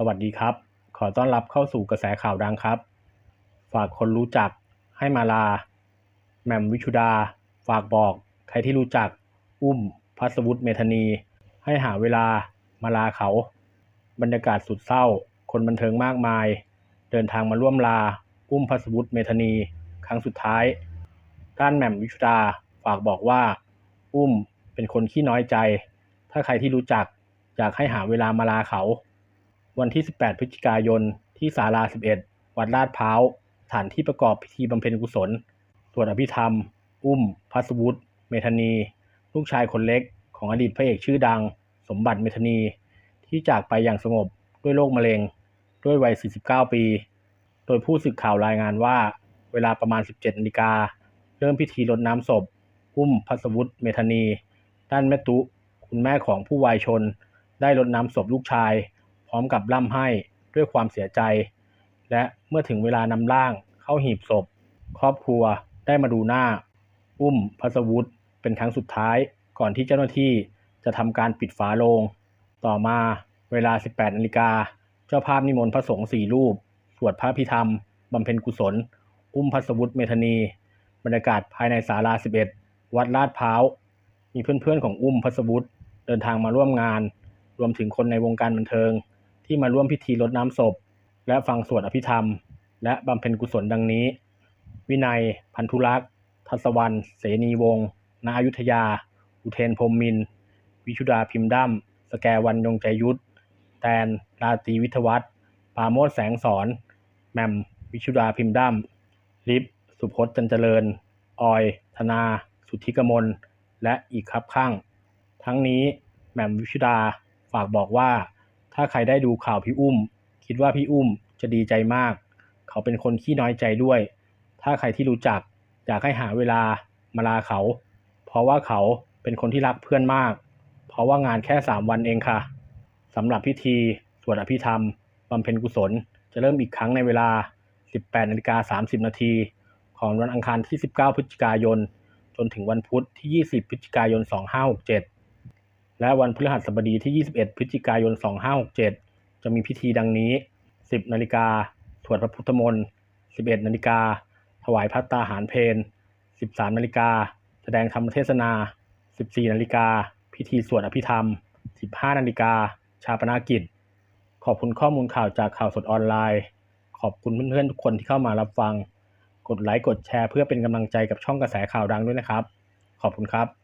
สวัสดีครับ ขอต้อนรับเข้าสู่กระแสข่าวดังครับ ฝากคนรู้จักให้มาลาแหม่มวิชุดา ฝากบอก ใครที่รู้จัก อุ้มพัสวุฒิเมธนี ให้หาเวลามาลาเขา บรรยากาศสุดเศร้า คนบันเทิงมากมาย เดินทางมาร่วมลา อุ้มพัสวุฒิเมธนี ครั้งสุดท้าย ด้านแหม่มวิชุดาฝากบอกว่า อุ้มเป็นคนขี้น้อยใจ ถ้าใครที่รู้จักอยากให้หาเวลามาลาเขา วันที่ 18 พฤศจิกายน ที่ศาลา 11 วัดลาดพร้าว สถานที่ประกอบพิธีบำเพ็ญกุศล สวดอภิธรรม อุ้ม พัสวุฒิ เมธานี ลูกชายคนเล็ก ของอดีตพระเอกชื่อดัง สมบัติเมธานี ที่จากไปอย่างสงบด้วยโรคมะเร็ง ด้วยวัย 49 ปี โดยผู้สื่อข่าวรายงานว่า เวลาประมาณ 17นาฬิกา เริ่มพิธีรดน้ำศพ อุ้ม พัสวุฒิ เมธานี ด้านแม่ตุ คุณแม่ของผู้วายชน ได้รดน้ำศพลูกชาย พร้อมกับร่ำไห้ด้วยความเสียใจ และเมื่อถึงเวลานำร่างเข้าหีบศพ ครอบครัวได้มาดูหน้า อุ้มพัสวุฒิเป็นครั้งสุดท้ายก่อนที่เจ้าหน้าที่จะทำการปิดฝาโลง ต่อมาเวลา 18นาฬิกาเจ้าภาพนิมนต์พระสงฆ์สี่รูป สวดพระพิธรรมบำเพ็ญกุศล อุ้มพัสวุฒิเมธนีบรรยากาศภายในศาลา 11 วัดลาดพร้าว มีเพื่อนๆของอุ้มพัสวุฒิเดินทางมาร่วมงาน รวมถึงคนในวงการบันเทิง ที่มาร่วมพิธีรดน้ำศพ และฟังสวดอภิธรรม และบำเพ็ญกุศลดังนี้ วินัย พันธุรักษ์ทัศวรรณเสนีวงศ์ณอยุธยา อุเทนพรมมิน วิชุดาพิมพ์ดั้มสแกวันยงใจยุทธแตนราตีวิทวัฒปาโมดแสงสอนแหม่มวิชุดาพิมพ์ดั้มลิฟสุพจน์จันเจริญ ออย ธนา สุทธิกมล และอีกครับข้าง ทั้งนี้แหม่มวิชุดาฝากบอกว่า ถ้าใครได้ดูข่าวพี่อุ้ม คิดว่าพี่อุ้มจะดีใจมาก เขาเป็นคนขี้น้อยใจด้วย ถ้าใครที่รู้จัก อยากให้หาเวลามาลาเขา เพราะว่าเขาเป็นคนที่รักเพื่อนมาก เพราะว่างานแค่ 3 วันเองค่ะสำหรับพิธีสวดอภิธรรมบำเพ็ญกุศล จะเริ่มอีกครั้งในเวลา 18นาฬิกา30 นาทีของวันอังคารที่ 19 พฤศจิกายน จนถึงวันพุธที่ 20 พฤศจิกายน 2567 และวันพฤหัสบดีที่ 21 พฤศจิกายน 2567 จะมีพิธีดังนี้ 10 นาฬิกาสวดพระพุทธมนต์ 11 นาฬิกา ถวายพัตตาหารเพล13 นาฬิกา แสดงธรรมเทศนา 14 นาฬิกา พิธีสวดอภิธรรม 15 นาฬิกา ชาปนากิจ ขอบคุณข้อมูลข่าวจากข่าวสดออนไลน์ ขอบคุณเพื่อนๆทุกคนที่เข้ามารับฟัง กดไลค์ กดแชร์เพื่อเป็นกำลังใจกับช่องกระแสข่าวดังด้วยนะครับ ขอบคุณครับ